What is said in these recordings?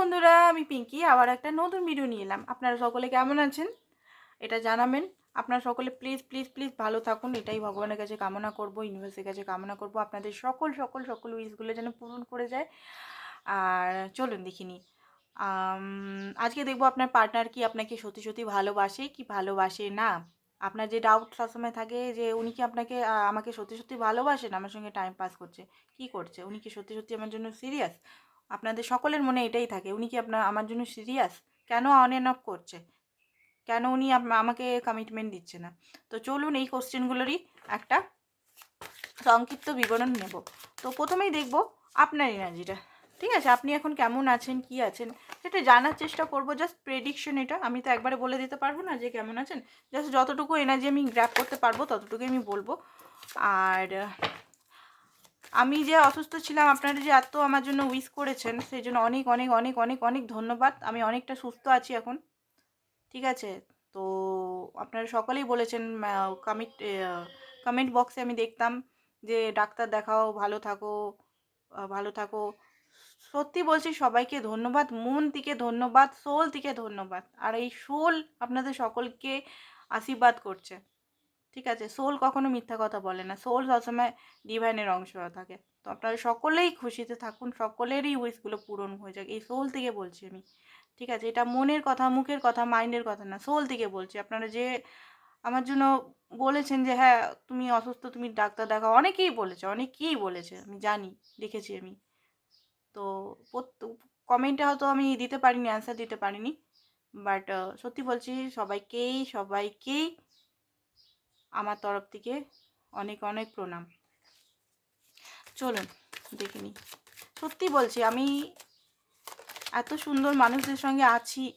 বন্ধুরা, আমি পিঙ্কি। আবার একটা নতুন ভিডিও নিয়ে এলাম। আপনারা সকলে কেমন আছেন? এটা জানাবেন। আপনারা সকলে প্লিজ প্লিজ প্লিজ ভালো থাকুন। এটাই ভগবানের কাছে কামনা করব ইউনিভার্সের কাছে কামনা করব। আপনাদের সকল সকল সকল উইশগুলো যেন পূরণ করে যায়। আর চলুন দেখিনি আজকে দেখব আপনার পার্টনার কি আপনাকে সত্যি সত্যি ভালোবাসে, কি ভালোবাসে না? আপনার যে ডাউট সবসময় থাকে যে, উনি কি আপনাকে আমাকে সত্যি সত্যি ভালোবাসেন? আমার সঙ্গে টাইম পাস করছে। কি করছে? উনি কি সত্যি সত্যি আমার জন্য সিরিয়াস আপনাদের সকলের মনে এটাই থাকে, উনি কি আপনার, আমার জন্য সিরিয়াস কেন অন অ্যান্ড অফ করছে? কেন উনি আমাকে কমিটমেন্ট দিচ্ছে না? তো চলুন এই কোশ্চেনগুলোরই একটা সংক্ষিপ্ত বিবরণ নেব। তো প্রথমেই দেখব আপনার এনার্জিটা ঠিক আছে? আপনি এখন কেমন আছেন? কি আছেন? সেটা জানার চেষ্টা করব। জাস্ট প্রেডিকশন এটা। আমি তো একবারে বলে দিতে পারব না যে কেমন আছেন। জাস্ট যতটুকু এনার্জি আমি গ্র্যাপ করতে পারব, ততটুকুই আমি বলব। আর আমি যে অসুস্থ ছিলাম, আপনারা যে এত আমার জন্য উইস করেছেন, সেই জন্য অনেক অনেক অনেক অনেক অনেক ধন্যবাদ। আমি অনেকটা সুস্থ আছি এখন, ঠিক আছে? তো আপনারা সকলেই বলেছেন কমিট কমেন্ট বক্সে আমি দেখতাম যে, ডাক্তার দেখাও, ভালো থাকো ভালো থাকো। সত্যি বলছি, সবাইকে ধন্যবাদ, মন থেকে ধন্যবাদ সোল থেকে ধন্যবাদ। আর এই সোল আপনাদের সকলকে আশীর্বাদ করছে। ঠিক আছে? সোল কখনো মিথ্যা কথা বলে না। সোল সবসময় ডিভাইনের অংশ থাকে। তো আপনারা সকলেই খুশিতে থাকুন, সকলেরই উইশগুলো পূরণ হয়ে যাক। এই সোল থেকে বলছি আমি। ঠিক আছে? এটা মনের কথা, মুখের কথা মাইন্ডের কথা না। সোল থেকে বলছি। আপনারা যে আমার জন্য বলেছেন যে হ্যাঁ তুমি অসুস্থ, তুমি ডাক্তার দেখাও। অনেকেই বলেছে অনেকেই বলেছে। আমি জানি, দেখেছি আমি। তো কমেন্টে হয়তো আমি দিতে পারিনি অ্যান্সার দিতে পারিনি। বাট সত্যি বলছি, সবাইকেই সবাইকেই আমার তরফ থেকে অনেক অনেক প্রণাম। চলুন, দেখে সত্যি বলছি, আমি এত সুন্দর মানুষদের সঙ্গে আছি।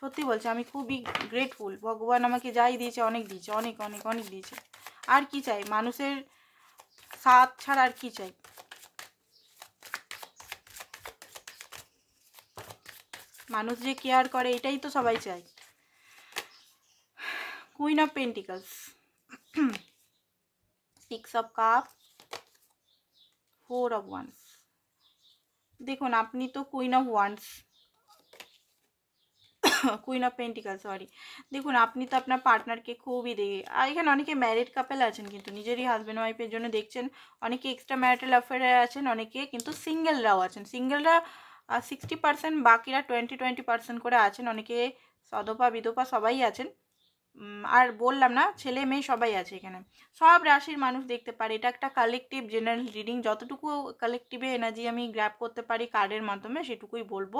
সত্যি বলছি, আমি খুবই গ্রেটফুল ভগবান আমাকে যাই দিয়েছে, অনেক দিয়েছে, অনেক অনেক অনেক দিয়েছে। আর কি চাই? মানুষের সাথ ছাড়া আর কি চাই? মানুষ যে কেয়ার করে, এটাই তো সবাই চায়। Queen of pentacles six of cup four of wands দেখুন, আপনি তো queen of wands queen of pentacle sorry দেখুন, আপনি তো আপনার পার্টনারকে খুবই দেখে, আর এখানে অনেকে ম্যারিড কাপেল আছেন কিন্তু, নিজেরই হাজব্যান্ড ওয়াইফের জন্য দেখছেন, অনেকে এক্সট্রা ম্যারিটাল অ্যাফেয়ারে আছেন, অনেকে কিন্তু সিঙ্গেলরাও আছেন। সিঙ্গেলরা সিক্সটি পার্সেন্ট বাকিরা টোয়েন্টি টোয়েন্টি পার্সেন্ট করে আছেন, অনেকে সদপা বিধপা সবাই আছেন। আর বললাম না, ছেলে মেয়ে সবাই আছে এখানে। সব রাশির মানুষ দেখতে পারে। এটা একটা কালেকটিভ জেনারেল রিডিং যতটুকু কালেকটিভে এনার্জি আমি গ্র্যাপ করতে পারি কার্ডের মাধ্যমে, সেটুকুই বলব।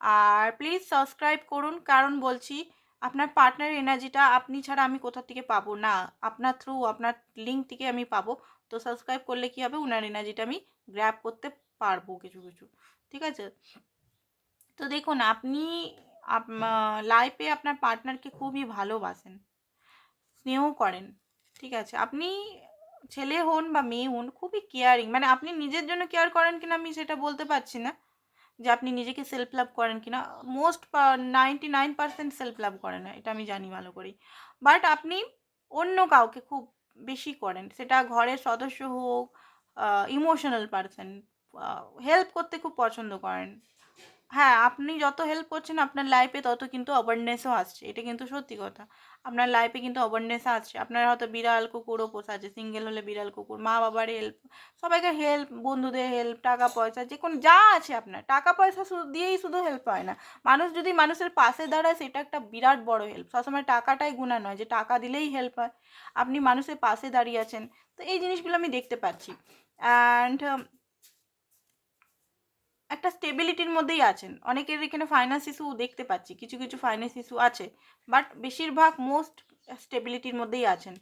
আর প্লিজ সাবস্ক্রাইব করুন। কারণ বলছি, আপনার পার্টনার এনার্জিটা আপনি ছাড়া আমি কোথা থেকে পাবো? না, আপনার থ্রু আপনার লিঙ্ক থেকে আমি পাবো। তো সাবস্ক্রাইব করলে কি হবে? ওনার এনার্জিটা আমি গ্র্যাপ করতে পারব কিছু কিছু। ঠিক আছে? তো দেখুন, আপনি লাইফে আপনার পার্টনারকে খুবই ভালোবাসেন। স্নেহ করেন, ঠিক আছে? আপনি ছেলে হন বা মেয়ে হন, খুবই কেয়ারিং মানে আপনি নিজের জন্য কেয়ার করেন কিনা আমি সেটা বলতে পারছি না, যে আপনি নিজেকে সেলফ লাভ করেন কিনা। Most ninety nine percent self love করেন না, এটা আমি জানি ভালো করেই। বাট আপনি অন্য কাউকে খুব বেশি করেন, সেটা ঘরের সদস্য হোক ইমোশনাল পার্সন হেল্প করতে খুব পছন্দ করেন। হ্যাঁ আপনি যত হেল্প করছেন আপনার লাইফে তত কিন্তু অ্যাওয়ারনেসও আসছে। এটা কিন্তু সত্যি কথা। আপনার লাইফে কিন্তু অ্যাওয়ারনেস আসছে। আপনার হয়তো বিড়াল কুকুরও পোষা আছে সিঙ্গেল হলে বিড়াল কুকুর মা বাবার হেল্প সবাইকে হেল্প বন্ধুদের হেল্প টাকা পয়সা যে কোনো যা আছে আপনার। টাকা পয়সা শুধু দিয়েই শুধু হেল্প হয় না। মানুষ যদি মানুষের পাশে দাঁড়ায়, সেটা একটা বিরাট বড় হেল্প সবসময় টাকাটাই গুণা নয়, যে টাকা দিলেই হেল্প হয়। আপনি মানুষের পাশে দাঁড়িয়ে আছেন। তো এই জিনিসগুলো আমি দেখতে পাচ্ছি। অ্যান্ড একটা স্টেবিলিটির মধ্যেই আছেন। অনেকের এখানে ফাইন্যান্স ইস্যু দেখতে পাচ্ছি, কিছু কিছু ফাইন্যান্স ইস্যু আছে বাট বেশিরভাগ মোস্ট স্টেবিলিটির মধ্যেই আছেন।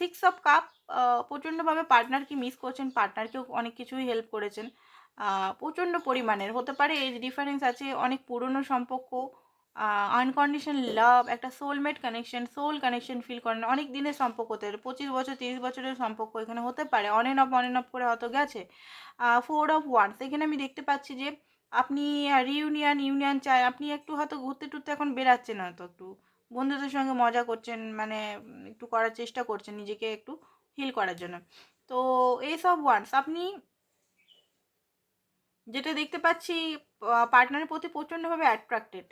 সিক্স অফ কাপ প্রচণ্ডভাবে পার্টনারকে মিস করছেন পার্টনারকেও অনেক কিছুই হেল্প করেছেন। প্রচণ্ড পরিমাণের, হতে পারে এজ ডিফারেন্স আছে অনেক পুরনো সম্পর্ক আনকন্ডিশন লাভ একটা soulmate connection soul connection feel করেন, অনেক দিনের সম্পর্ক হতে পঁচিশ বছর, তিরিশ বছরের সম্পর্ক এখানে হতে পারে অন অফ অন অফ করে হয়তো গেছে। ফোর অফ ওয়ান্স এখানে আমি দেখতে পাচ্ছি যে আপনি রিউনিয়ন ইউনিয়ন চাই, আপনি একটু হয়তো ঘুরতে টুরতে এখন বেরাচ্ছেন হয়তো একটু, বন্ধুদের সঙ্গে মজা করছেন মানে একটু করার চেষ্টা করছেন নিজেকে একটু হিল করার জন্য। তো এইসব ওয়ান্স আপনি যেটা দেখতে পাচ্ছি পার্টনারের প্রতি প্রচণ্ডভাবে অ্যাট্রাক্টেড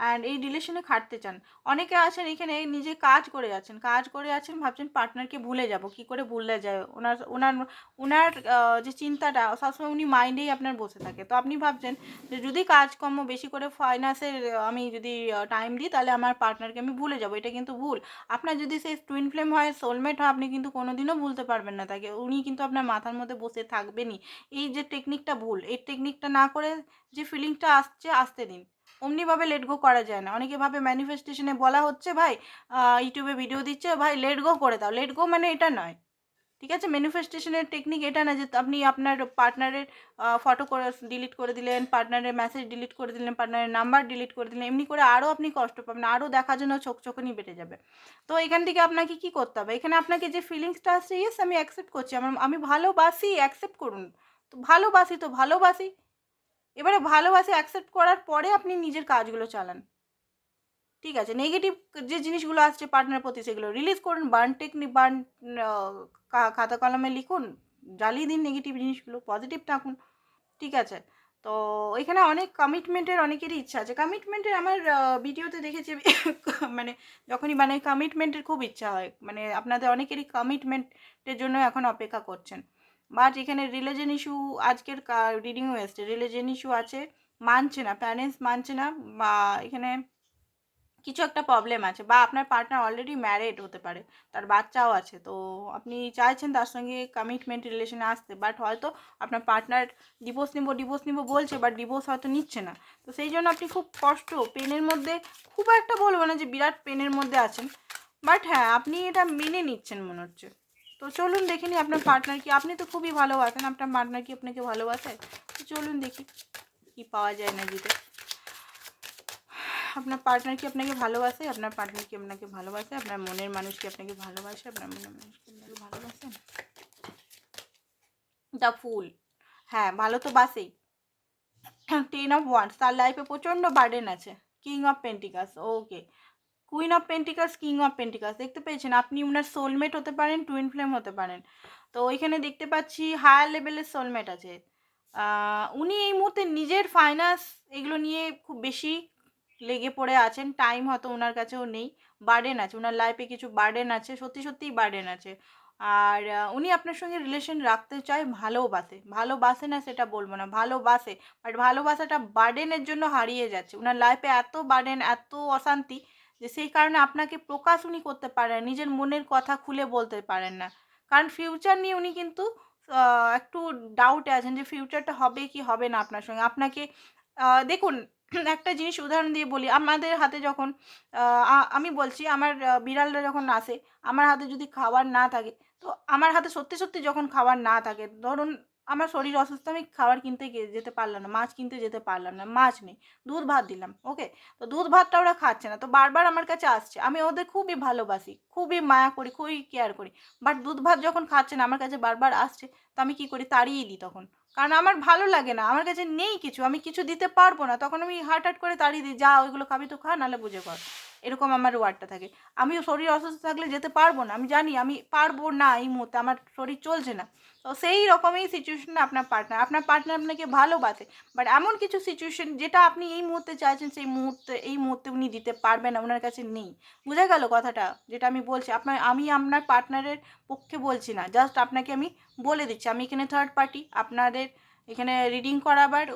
অ্যান্ড এই রিলেশনে খাটতে চান। অনেকে আছেন এখানে নিজে কাজ করে যাচ্ছেন কাজ করে যাচ্ছেন ভাবছেন পার্টনারকে ভুলে যাব, কি করে ভুলে যায়? ওনার ওনার ওনার যে চিন্তাটা, সবসময় উনি মাইন্ডেই আপনার বসে থাকে। তো আপনি ভাবছেন যে যদি কাজকর্ম বেশি করে ফাইন্যান্সের আমি যদি টাইম দিই, তাহলে আমার পার্টনারকে আমি ভুলে যাব, এটা কিন্তু ভুল। আপনার যদি সেই টুইন ফ্লেম হয় সোলমেট হয়, আপনি কিন্তু কোনোদিনও ভুলতে পারবেন না তাকে। উনি কিন্তু আপনার মাথার মধ্যে বসে থাকবেনই। এই যে টেকনিকটা ভুল, এই টেকনিকটা না করে যে ফিলিংটা আসছে, আসতে দিন। অমনিভাবে লেট গো করা যায় না। অনেকে ভাবে ম্যানিফেস্টেশনে বলা হচ্ছে, ভাই ইউটিউবে ভিডিও দিচ্ছে, ভাই লেট গো করে দাও। লেট গো মানে এটা নয়। ঠিক আছে? ম্যানিফেস্টেশনের টেকনিক এটা না যে আপনি আপনার পার্টনারের ফটো করে ডিলিট করে দিলেন পার্টনারের মেসেজ ডিলিট করে দিলেন পার্টনারের নাম্বার ডিলিট করে দিলেন, এমনি করে আরও আপনি কষ্ট পাবেন আরও দেখার জন্য চোখ চোখনি বেড়ে যাবে। তো এখান থেকে আপনাকে কি করতে হবে? এখানে আপনাকে যে ফিলিংসটা আসছে ইয়েস আমি অ্যাকসেপ্ট করছি। আমার, আমি ভালোবাসি অ্যাকসেপ্ট করুন। তো ভালোবাসি তো ভালোবাসি। এবারে ভালোবাসে অ্যাকসেপ্ট করার পরে আপনি নিজের কাজগুলো চালান। ঠিক আছে? নেগেটিভ যে জিনিসগুলো আসছে পার্টনার প্রতি, সেগুলো রিলিজ করুন বার্ন টেকনিক বার্ন খাতা কলমে লিখুন, জ্বালিয়ে দিন নেগেটিভ জিনিসগুলো পজিটিভ থাকুন। ঠিক আছে? তো এখানে অনেক কমিটমেন্টের অনেকেরই ইচ্ছা আছে। কমিটমেন্টের আমার ভিডিওতে দেখেছি মানে যখনই মানে কমিটমেন্টের খুব ইচ্ছা হয়। মানে আপনাদের অনেকেরই কমিটমেন্টের জন্য এখন অপেক্ষা করছেন। বাট এখানে রিলিজন ইস্যু আজকের রিডিংও এসছে। রিলিজন ইস্যু আছে, মানছে না প্যারেন্টস মানছে না, বা এখানে কিছু একটা প্রবলেম আছে, বা আপনার পার্টনার অলরেডি ম্যারিড হতে পারে, তার বাচ্চাও আছে, তো আপনি চাইছেন তার সঙ্গে কমিটমেন্ট রিলেশনে আসতে বাট হয়তো আপনার পার্টনার ডিভোর্স নিব ডিভোর্স নিব বলছে বাট ডিভোর্স হয়তো নিচ্ছে না। তো সেই জন্য আপনি খুব কষ্ট পেনের মধ্যে খুব একটা বলব না যে বিরাট পেনের মধ্যে আছেন বাট হ্যাঁ আপনি এটা মেনে নিচ্ছেন মনে হচ্ছে। তো চলুন দেখে নিই আপনার পার্টনার কি। আপনি তো খুবই ভালোবাসেন, আপনার পার্টনার কি আপনাকে ভালোবাসে? তো চলুন দেখি কি পাওয়া যায় না জিতে। আপনার পার্টনার কি আপনাকে ভালোবাসে? আপনার পার্টনার কি আপনাকে ভালোবাসে? আপনার মনের মানুষ কি আপনাকে ভালোবাসে? আপনার মনের মানুষ কি আপনাকে ভালোবাসেন দ্য ফুল। হ্যাঁ ভালো তো বাসেই। টেন অফ ওয়ান্স তার লাইফে প্রচণ্ড বার্ডেন আছে। King of pentacles okay queen of pentacles king of pentacles দেখতে পেয়েছেন? আপনি ওনার সোলমেট হতে পারেন টুইন ফ্লেম হতে পারেন। তো ওইখানে দেখতে পাচ্ছি হায়ার লেভেলের সোলমেট আছে। উনি এই মুহূর্তে নিজের ফাইন্যান্স এগুলো নিয়ে খুব বেশি লেগে পড়ে আছেন। টাইম হয়তো ওনার কাছেও নেই। বার্ডেন আছে। ওনার লাইফে কিছু বার্ডেন আছে। সত্যি, সত্যিই বার্ডেন আছে। আর উনি আপনার সঙ্গে রিলেশন রাখতে চায় ভালোবাসে ভালোবাসে না সেটা বলব না। ভালোবাসে বাট ভালোবাসাটা বার্ডেনের জন্য হারিয়ে যাচ্ছে। ওনার লাইফে এত বার্ডেন এত অশান্তি যে সেই কারণে আপনাকে প্রকাশ উনি করতে পারেন, নিজের মনের কথা খুলে বলতে পারেন না। কারণ ফিউচার নিয়ে উনি কিন্তু একটু ডাউটে আছেন যে ফিউচারটা হবে কি হবে না আপনার সঙ্গে। আপনাকে দেখুন, একটা জিনিস উদাহরণ দিয়ে বলি। আমাদের হাতে যখন আমি বলছি আমার বিড়ালরা যখন আসে, আমার হাতে যদি খাবার না থাকে, তো আমার হাতে সত্যি সত্যি যখন খাবার না থাকে, ধরুন আমার শরীর অসুস্থ, আমি খাবার কিনতে যেতে পারলাম না, মাছ কিনতে যেতে পারলাম না, মাছ নেই, দুধ ভাত দিলাম ওকে তো দুধ ভাতটা ওরা খাচ্ছে না, তো বারবার আমার কাছে আসছে, আমি ওদের খুবই ভালোবাসি, খুবই মায়া করি, খুবই কেয়ার করি বাট দুধ ভাত যখন খাচ্ছে না, আমার কাছে বারবার আসছে, তো আমি কি করি, তাড়িয়ে দিই তখন, কারণ আমার ভালো লাগে না, আমার কাছে নেই কিছু, আমি কিছু দিতে পারব না, তখন আমি হার্ট হাট করে তাড়িয়ে দিই, যা, ওইগুলো খাবি, তো খা, নাহলে বুঝে কর। এরকম আমার ওয়ার্ডটা থাকে। আমিও শরীর অসুস্থ থাকলে যেতে পারব না, আমি জানি আমি পারব না এই মুহূর্তে, আমার শরীর চলছে না। তো সেই রকমই সিচুয়েশনে আপনার পার্টনার আপনার পার্টনার আপনাকে ভালোবাসে বাট এমন কিছু সিচুয়েশন যেটা আপনি এই মুহূর্তে চাইছেন, সেই মুহূর্তে, এই মুহূর্তে উনি দিতে পারবেন না ওনার কাছে নেই। বুঝা গেল কথাটা যেটা আমি বলছি, আপনার, আমি আপনার পার্টনারের পক্ষে বলছি না জাস্ট আপনাকে আমি বলে দিচ্ছি, আমি এখানে থার্ড পার্টি আপনাদের এখানে রিডিং করাবার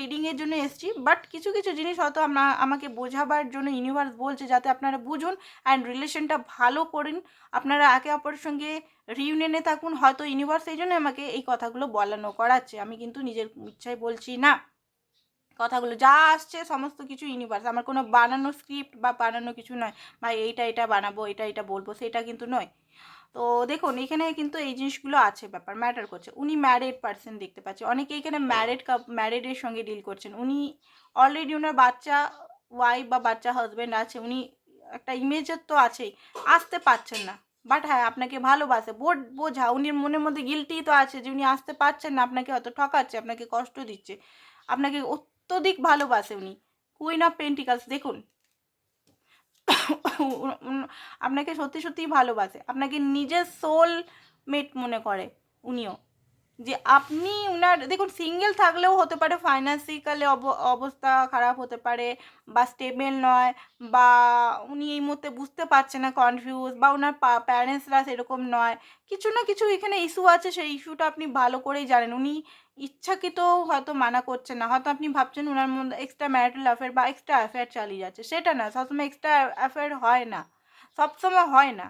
রিডিংয়ের জন্য এসছি বাট কিছু কিছু জিনিস হয়তো আমরা, আমাকে বোঝাবার জন্য ইউনিভার্স বলছে যাতে আপনারা বুঝুন অ্যান্ড রিলেশনটা ভালো করুন। আপনারা একে অপরের সঙ্গে রিউনিয়নে থাকুন, হয়তো ইউনিভার্স এই জন্য আমাকে এই কথাগুলো বলানো করাচ্ছে। আমি কিন্তু নিজের ইচ্ছায় বলছি না। কথাগুলো, যা আসছে সমস্ত কিছু ইউনিভার্স আমার কোনো বানানো স্ক্রিপ্ট বা বানানো কিছু নয়। বা এইটা এটা বানাবো এটা এটা বলব, সেটা কিন্তু নয়। তো দেখুন, এখানে কিন্তু এই জিনিসগুলো আছে, ব্যাপার ম্যাটার করছে। উনি ম্যারিড পার্সন দেখতে পাচ্ছে। অনেকে এখানে ম্যারিড ম্যারিডের সঙ্গে ডিল করছেন। উনি অলরেডি ওনার বাচ্চা ওয়াইফ বা বাচ্চা হাজব্যান্ড আছে। উনি একটা ইমেজের তো আছেই, আসতে পারছেন না। বাট হ্যাঁ আপনাকে ভালোবাসে। বোট বোঝা উনির মনের মধ্যে গিলটি তো আছে যে উনি আসতে পারছেন না, আপনাকে হয়তো ঠকাচ্ছে, আপনাকে কষ্ট দিচ্ছে। আপনাকে অত্যধিক ভালোবাসে উনি। কুইন অফ পেন্টিকালস দেখুন। আপনাকে সত্যি সত্যিই ভালোবাসে। আপনাকে নিজের সোল মেট মনে করে উনিও। যে আপনি উনার, দেখুন সিঙ্গেল থাকলেও হতে পারে ফাইন্যান্সিক্যালি অবস্থা খারাপ হতে পারে বা স্টেবেল নয় বা উনি এই মুহূর্তে বুঝতে পারছে না কনফিউজ বা ওনার প্যারেন্টসরা সেরকম নয়। কিছু না কিছু এখানে ইস্যু আছে, সেই ইস্যুটা আপনি ভালো করেই জানেন। উনি ইচ্ছাকৃত হয়তো মানা করছে না। হয়তো আপনি ভাবছেন ওনার মধ্যে এক্সট্রা ম্যারিটাল অ্যাফেয়ার বা এক্সট্রা অ্যাফেয়ার চালিয়ে যাচ্ছে। সেটা না, সবসময় এক্সট্রা অ্যাফেয়ার হয় না। সবসময় হয় না।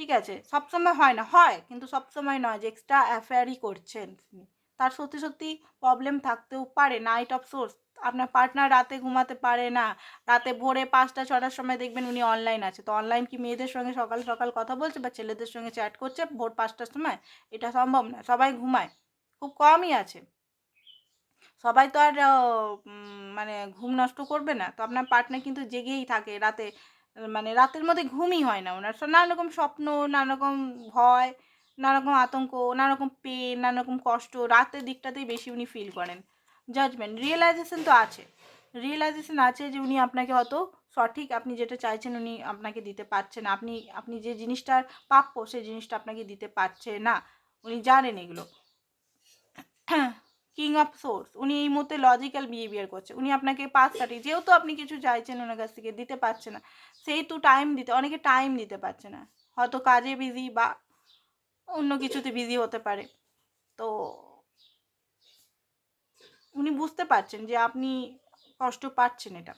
ঠিক আছে? সবসময় হয় না। হয়, কিন্তু সবসময় নয় যে এক্সট্রা অ্যাফেয়ারই করছেন তার সত্যি সত্যি প্রবলেম থাকতেও পারে। নাইট অফ সোর্স আপনার পার্টনার রাতে ঘুমাতে পারে না। রাতে ভোরে পাঁচটা, ছটার সময় দেখবেন উনি অনলাইন আছে। তো অনলাইন কি মেয়েদের সঙ্গে সকাল সকাল কথা বলছে বা ছেলেদের সঙ্গে চ্যাট করছে ভোর পাঁচটার সময়? এটা সম্ভব না। সবাই ঘুমায়। খুব কমই আছে। সবাই তো আর মানে ঘুম নষ্ট করবে না। তো আপনার পার্টনার কিন্তু জেগেই থাকে রাতে। মানে রাতের মধ্যে ঘুমই হয় না ওনার। নানা রকম স্বপ্ন নানা রকম ভয় নানা রকম আতঙ্ক নানা রকম পেন নানা রকম কষ্ট, রাতের দিকটাতেই বেশি উনি ফিল করেন। জাজমেন্ট রিয়েলাইজেশন তো আছে। রিয়েলাইজেশন আছে যে উনি আপনাকে হয়তো সঠিক, আপনি যেটা চাইছেন উনি আপনাকে দিতে পারছেন আপনি আপনি যে জিনিসটার প্রাপ্য, সেই জিনিসটা আপনাকে দিতে পারছে না। উনি জানেন এগুলো। কিং অফ সোর্স উনি এই মুহূর্তে লজিক্যাল বিহেভিয়ার করছে। উনি আপনাকে পাস কাটিয়ে, যেহেতু আপনি কিছু চাইছেন ওনার কাছ থেকে, দিতে পারছে না সেই তো টাইম দিতে, অনেকে টাইম দিতে পারছে না। হয়তো কাজে বিজি বা অন্য কিছুতে বিজি হতে পারে। তো উনি বুঝতে পারছেন যে আপনি কষ্ট পাচ্ছেন এটা।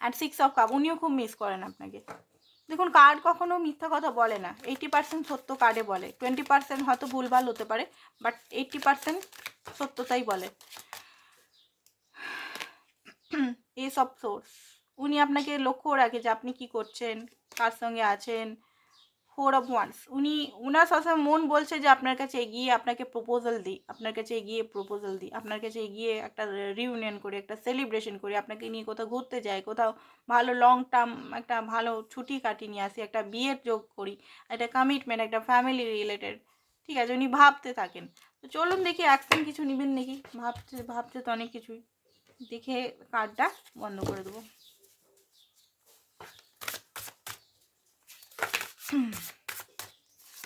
অ্যান্ড সিক্স অফ কাপ উনিও খুব মিস করেন আপনাকে। দেখুন কার্ড কখনো মিথ্যা কথা বলে না। এইটি পার্সেন্ট সত্য কার্ডে বলে। টোয়েন্টি পার্সেন্ট হয়তো ভুলভাল হতে পারে বাট এইটটি পার্সেন্ট সত্যতাই বলে। এই সব সোর্স উনি আপনাকে লক্ষ্য রাখে যে আপনি কি করছেন, কার সঙ্গে আছেন ফোর অফ ওয়ান্স উনি, উনার সবসময় মন বলছে যে আপনার কাছে এগিয়ে আপনাকে প্রপোজাল দিই, আপনার কাছে এগিয়ে প্রপোজাল দিই, আপনার কাছে এগিয়ে একটা রিউনিয়ন করি, একটা সেলিব্রেশন করি, আপনাকে নিয়ে কোথাও ঘুরতে যাই, কোথাও ভালো লং টার্ম একটা ভালো ছুটি কাটিয়ে নিয়ে আসি, একটা বিয়ের যোগ করি, একটা কমিটমেন্ট একটা ফ্যামিলি রিলেটেড ঠিক আছে? উনি ভাবতে থাকেন। তো চলুন দেখি অ্যাকশন কিছু নেবেন নাকি? ভাবছে ভাবছে তো অনেক কিছুই। দেখে কার্ডটা বন্ধ করে দেবো।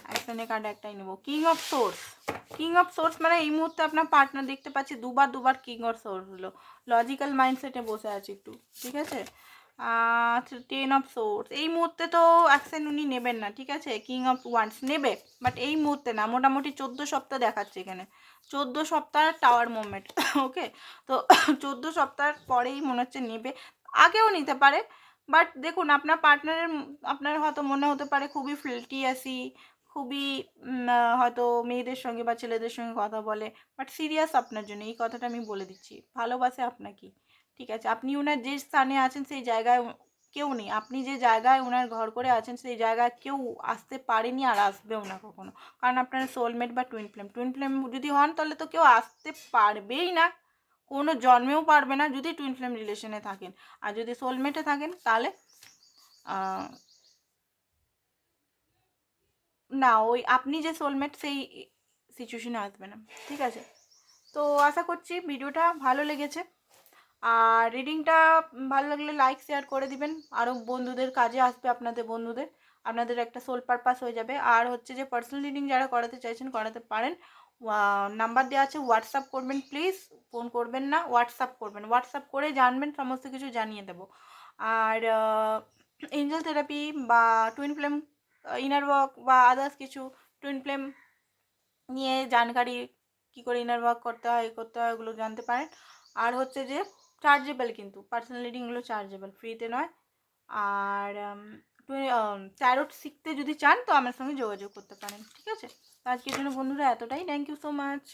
অ্যাকশনের কার্ড একটাই নেব। King of swords king of swords মানে এই মুহূর্তে আপনার পার্টনার দেখতে পাচ্ছি, দুবার দুবার কিং অফ সোর্স হলো। লজিক্যাল মাইন্ডসেটে বসে আছে একটু, ঠিক আছে? টেন অফ সোর্স এই মুহূর্তে তো অ্যাকশন উনি নেবেন না, ঠিক আছে? কিং অফ ওয়ান্স নেবে বাট এই মুহূর্তে না, মোটামুটি চোদ্দ সপ্তাহ দেখাচ্ছে এখানে। চোদ্দ সপ্তাহ টাওয়ার মুভমেন্ট ওকে তো চোদ্দ সপ্তাহ পরেই মনে হচ্ছে নেবে। আগেও নিতে পারে বাট দেখুন, আপনার পার্টনারের আপনার হয়তো মনে হতে পারে খুবই ফ্লিটিয়াসি খুবই হয়তো মেয়েদের সঙ্গে বা ছেলেদের সঙ্গে কথা বলে। বাট সিরিয়াস আপনার জন্য, এই কথাটা আমি বলে দিচ্ছি। ভালোবাসে আপনাকে। ঠিক আছে? আপনি ওনার যে স্থানে আছেন, সেই জায়গায় কেউ নেই। আপনি যে জায়গায় ওনার ঘর করে আছেন, সেই জায়গায় কেউ আসতে পারেনি আর আসবেও না কখনো। কারণ আপনার সোলমেট বা টুইন ফ্লেম টুইন ফ্লেম যদি হন, তাহলে তো কেউ আসতে পারবেই না। কোনো জন্মেও পারবে না যদি টুইন ফ্লেম রিলেশনে থাকেন। আর যদি সোলমেটে থাকেন, তাহলে না, ওই আপনি যে সোলমেট সেই সিচুয়েশনে আসবে না। ঠিক আছে? তো আশা করছি ভিডিওটা ভালো লেগেছে। আর রিডিংটা ভালো লাগলে লাইক শেয়ার করে দিবেন। আরও বন্ধুদের কাজে আসবে আপনাদের বন্ধুদের। আপনাদের একটা সোল পারপাস হয়ে যাবে। আর হচ্ছে যে পার্সোনাল রিডিং যারা করাতে চাইছেন, করাতে পারেন। নাম্বার দেওয়া আছে হোয়াটসঅ্যাপ করবেন প্লিজ ফোন করবেন না হোয়াটসঅ্যাপ করবেন। হোয়াটসঅ্যাপ করে জানবেন, সমস্ত কিছু জানিয়ে দেবো। আর এঞ্জেল থেরাপি বা টুইন ফ্লেম ইনার ওয়ার্ক বা আদার্স কিছু টুইন ফ্লেম নিয়ে জানকারি, কী করে ইনার ওয়ার্ক করতে হয় করতে হয়, ওগুলো জানতে পারেন। আর হচ্ছে যে চার্জেবল কিন্তু পার্সোনাল রিডিংগুলো চার্জেবল ফ্রিতে নয়। আর ট্যারোট শিখতে যদি চান, তো আমার সঙ্গে যোগাযোগ করতে পারেন, ঠিক আছে? আজকের জন্য বন্ধুরা এতটাই। Thank you so much